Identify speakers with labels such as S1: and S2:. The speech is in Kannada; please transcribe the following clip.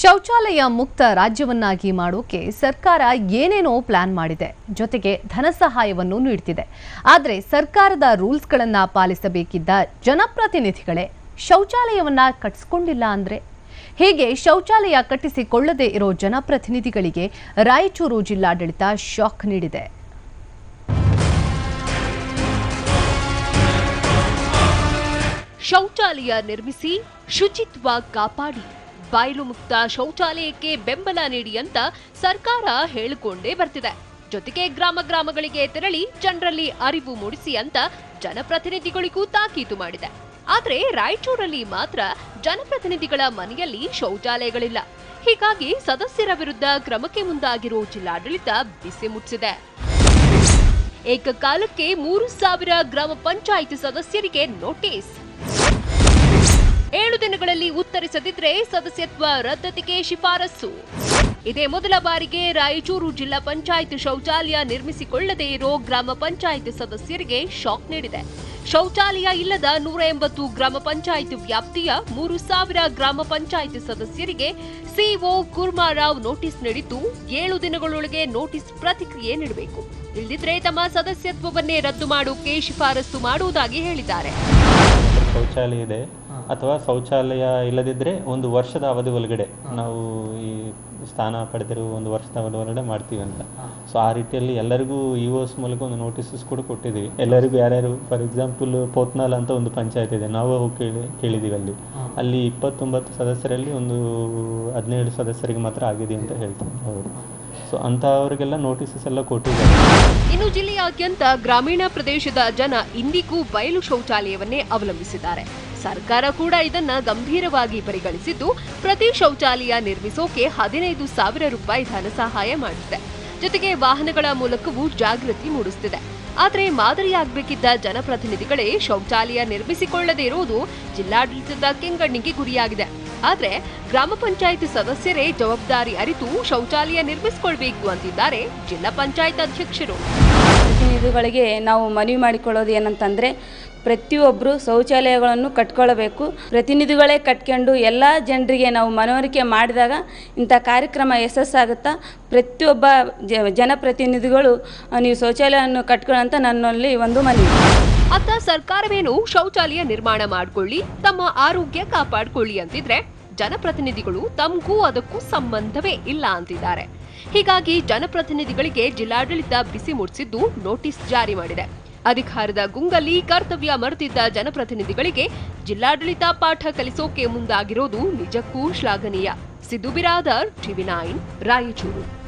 S1: ಶೌಚಾಲಯ ಮುಕ್ತ ರಾಜ್ಯವನ್ನಾಗಿ ಮಾಡೋಕೆ ಸರ್ಕಾರ ಏನೇನೋ ಪ್ಲಾನ್ ಮಾಡಿದೆ. ಜೊತೆಗೆ ಧನ ಸಹಾಯವನ್ನು ನೀಡ್ತಿದೆ. ಆದರೆ ಸರ್ಕಾರದ ರೂಲ್ಸ್ಗಳನ್ನು ಪಾಲಿಸಬೇಕಿದ್ದ ಜನಪ್ರತಿನಿಧಿಗಳೇ ಶೌಚಾಲಯವನ್ನ ಕಟ್ಟಿಸ್ಕೊಂಡಿಲ್ಲ ಅಂದ್ರೆ? ಹೀಗೆ ಶೌಚಾಲಯ ಕಟ್ಟಿಸಿಕೊಳ್ಳದೇ ಇರೋ ಜನಪ್ರತಿನಿಧಿಗಳಿಗೆ ರಾಯಚೂರು ಜಿಲ್ಲಾಡಳಿತ ಶಾಕ್ ನೀಡಿದೆ.
S2: ಶೌಚಾಲಯ ನಿರ್ಮಿಸಿ ಶುಚಿತ್ವ ಕಾಪಾಡಿ. ಬಯಲು ಮುಕ್ತ ಶೌಚಾಲಯಕ್ಕೆ ಬೆಂಬಲ ನೀಡಿ ಅಂತ ಸರ್ಕಾರ ಹೇಳಿಕೊಂಡೇ ಬರ್ತಿದೆ. ಜೊತೆಗೆ ಗ್ರಾಮ ಗ್ರಾಮಗಳಿಗೆ ತೆರಳಿ ಜನರಲ್ಲಿ ಅರಿವು ಮೂಡಿಸಿ ಅಂತ ಜನಪ್ರತಿನಿಧಿಗಳಿಗೂ ತಾಕೀತು ಮಾಡಿದೆ. ಆದರೆ ರಾಯಚೂರಲ್ಲಿ ಮಾತ್ರ ಜನಪ್ರತಿನಿಧಿಗಳ ಮನೆಯಲ್ಲಿ ಶೌಚಾಲಯಗಳಿಲ್ಲ. ಹೀಗಾಗಿ ಸದಸ್ಯರ ವಿರುದ್ಧ ಕ್ರಮಕ್ಕೆ ಮುಂದಾಗಿರೋ ಜಿಲ್ಲಾಡಳಿತ ಬಿಸಿ ಮುಟ್ಟಿಸಿದೆ. ಏಕಕಾಲಕ್ಕೆ ಮೂರು ಸಾವಿರ ಗ್ರಾಮ ಪಂಚಾಯಿತಿ ಸದಸ್ಯರಿಗೆ ನೋಟಿಸ್. ಉತ್ತರಿಸದಿದ್ರೆ ಸದಸ್ಯತ್ವ ರದ್ದತಿಗೆ ಶಿಫಾರಸ್ಸು. ಇದೇ ಮೊದಲ ಬಾರಿಗೆ ರಾಯಚೂರು ಜಿಲ್ಲಾ ಪಂಚಾಯತ್ ಶೌಚಾಲಯ ನಿರ್ಮಿಸಿಕೊಳ್ಳದೇ ಇರೋ ಗ್ರಾಮ ಪಂಚಾಯತ್ ಸದಸ್ಯರಿಗೆ ಶಾಕ್ ನೀಡಿದೆ. ಶೌಚಾಲಯ ಇಲ್ಲದ ನೂರ ಎಂಬತ್ತು ಗ್ರಾಮ ಪಂಚಾಯತ್ ವ್ಯಾಪ್ತಿಯ ಮೂರು ಸಾವಿರ ಗ್ರಾಮ ಪಂಚಾಯತ್ ಸದಸ್ಯರಿಗೆ ಸಿಒ ಕುರ್ಮಾರಾವ್ ನೋಟಿಸ್ ನೀಡಿದ್ದು, ಏಳು ದಿನಗಳೊಳಗೆ ನೋಟಿಸ್ ಪ್ರತಿಕ್ರಿಯೆ ನೀಡಬೇಕು. ಇಲ್ಲದಿದ್ರೆ ತಮ್ಮ ಸದಸ್ಯತ್ವವನ್ನೇ ರದ್ದು ಮಾಡೋಕೆ ಶಿಫಾರಸು ಮಾಡುವುದಾಗಿ ಹೇಳಿದ್ದಾರೆ.
S3: ಶೌಚಾಲಯ ಇದೆ ಅಥವಾ ಶೌಚಾಲಯ ಇಲ್ಲದಿದ್ದರೆ ಒಂದು ವರ್ಷದ ಅವಧಿ ಒಳಗಡೆ ನಾವು ಈ ಸ್ಥಾನ ಪಡೆದಿರುವ ಒಂದು ವರ್ಷದ ಅವಧಿ ಒಳಗಡೆ ಮಾಡ್ತೀವಿ ಅಂತ. ಸೊ ಆ ರೀತಿಯಲ್ಲಿ ಎಲ್ಲರಿಗೂ ಇ ಓಸ್ ಮೂಲಕ ಒಂದು ನೋಟಿಸಸ್ ಕೂಡ ಕೊಟ್ಟಿದ್ದೀವಿ. ಎಲ್ಲರಿಗೂ ಯಾರ್ಯಾರು ಫಾರ್ ಎಕ್ಸಾಂಪಲ್ ಪೋತ್ನಾಲ್ ಅಂತ ಒಂದು ಪಂಚಾಯತ್ ಇದೆ. ನಾವು ಕೇಳಿ ಕೇಳಿದ್ದೀವಿ ಅಲ್ಲಿ. ಅಲ್ಲಿ ಇಪ್ಪತ್ತೊಂಬತ್ತು ಸದಸ್ಯರಲ್ಲಿ ಒಂದು ಹದಿನೇಳು ಸದಸ್ಯರಿಗೆ ಮಾತ್ರ ಆಗಿದೆ ಅಂತ ಹೇಳ್ತಾರೆ ಅವರು. ಸೊ ಅವರಿಗೆಲ್ಲ ನೋಟಿಸಸ್ ಎಲ್ಲ ಕೊಟ್ಟಿದ್ದಾರೆ.
S2: ಇನ್ನು ಜಿಲ್ಲೆಯಾದ್ಯಂತ ಗ್ರಾಮೀಣ ಪ್ರದೇಶದ ಜನ ಇಂದಿಗೂ ಬಯಲು ಶೌಚಾಲಯವನ್ನೇ ಅವಲಂಬಿಸಿದ್ದಾರೆ. ಸರ್ಕಾರ ಕೂಡ ಇದನ್ನ ಗಂಭೀರವಾಗಿ ಪರಿಗಣಿಸಿದ್ದು, ಪ್ರತಿ ಶೌಚಾಲಯ ನಿರ್ಮಿಸೋಕೆ ಹದಿನೈದು ಸಾವಿರ ರೂಪಾಯಿ ಧನ ಸಹಾಯ ಮಾಡಿದೆ ಜೊತೆಗೆ ವಾಹನಗಳ ಮೂಲಕವೂ ಜಾಗೃತಿ ಮೂಡಿಸುತ್ತಿದೆ ಆದರೆ ಮಾದರಿಯಾಗಬೇಕಿದ್ದ ಜನಪ್ರತಿನಿಧಿಗಳೇ ಶೌಚಾಲಯ ನಿರ್ಮಿಸಿಕೊಳ್ಳದೇ ಇರುವುದು ಜಿಲ್ಲಾಡಳಿತದ ಕೆಂಗಣ್ಣಿಗೆ ಗುರಿಯಾಗಿದೆ. ಆದ್ರೆ ಗ್ರಾಮ ಪಂಚಾಯಿತಿ ಸದಸ್ಯರೇ ಜವಾಬ್ದಾರಿ ಅರಿತು ಶೌಚಾಲಯ ನಿರ್ಮಿಸಿಕೊಳ್ಬೇಕು ಅಂತಿದ್ದಾರೆ ಜಿಲ್ಲಾ ಪಂಚಾಯತ್ ಅಧ್ಯಕ್ಷರು.
S4: ಪ್ರತಿನಿಧಿಗಳಿಗೆ ನಾವು ಮನವಿ ಮಾಡಿಕೊಳ್ಳೋದು ಏನಂತಂದರೆ ಪ್ರತಿಯೊಬ್ಬರು ಶೌಚಾಲಯಗಳನ್ನು ಕಟ್ಕೊಳ್ಬೇಕು. ಪ್ರತಿನಿಧಿಗಳೇ ಕಟ್ಕೊಂಡು ಎಲ್ಲ ಜನರಿಗೆ ನಾವು ಮನವರಿಕೆ ಮಾಡಿದಾಗ ಇಂಥ ಕಾರ್ಯಕ್ರಮ ಯಶಸ್ಸಾಗುತ್ತಾ ಪ್ರತಿಯೊಬ್ಬ ಜನಪ್ರತಿನಿಧಿಗಳು ನೀವು ಶೌಚಾಲಯವನ್ನು ಕಟ್ಕೊಳ್ಳೋಂತ ನನ್ನಲ್ಲಿ ಒಂದು ಮನವಿ.
S2: ಅತ್ತ ಸರ್ಕಾರವೇನು ಶೌಚಾಲಯ ನಿರ್ಮಾಣ ಮಾಡ್ಕೊಳ್ಳಿ, ತಮ್ಮ ಆರೋಗ್ಯ ಕಾಪಾಡ್ಕೊಳ್ಳಿ ಅಂತಿದ್ರೆ ಜನಪ್ರತಿನಿಧಿಗಳು ತಮಗೂ ಅದಕ್ಕೂ ಸಂಬಂಧವೇ ಇಲ್ಲ ಅಂತಿದ್ದಾರೆ. ಹೀಗಾಗಿ ಜನಪ್ರತಿನಿಧಿಗಳಿಗೆ ಜಿಲ್ಲಾಡಳಿತ ಬಿಸಿ ಮುಟ್ಟಿಸಿದ್ದು ನೋಟಿಸ್ ಜಾರಿ ಮಾಡಿದೆ. ಅಧಿಕಾರದ ಗುಂಗಲ್ಲಿ ಕರ್ತವ್ಯ ಮರೆತಿದ್ದ ಜನಪ್ರತಿನಿಧಿಗಳಿಗೆ ಜಿಲ್ಲಾಡಳಿತ ಪಾಠ ಕಲಿಸೋಕೆ ಮುಂದಾಗಿರೋದು ನಿಜಕ್ಕೂ ಶ್ಲಾಘನೀಯ. Siddu Biradar, TV nine, Raichur.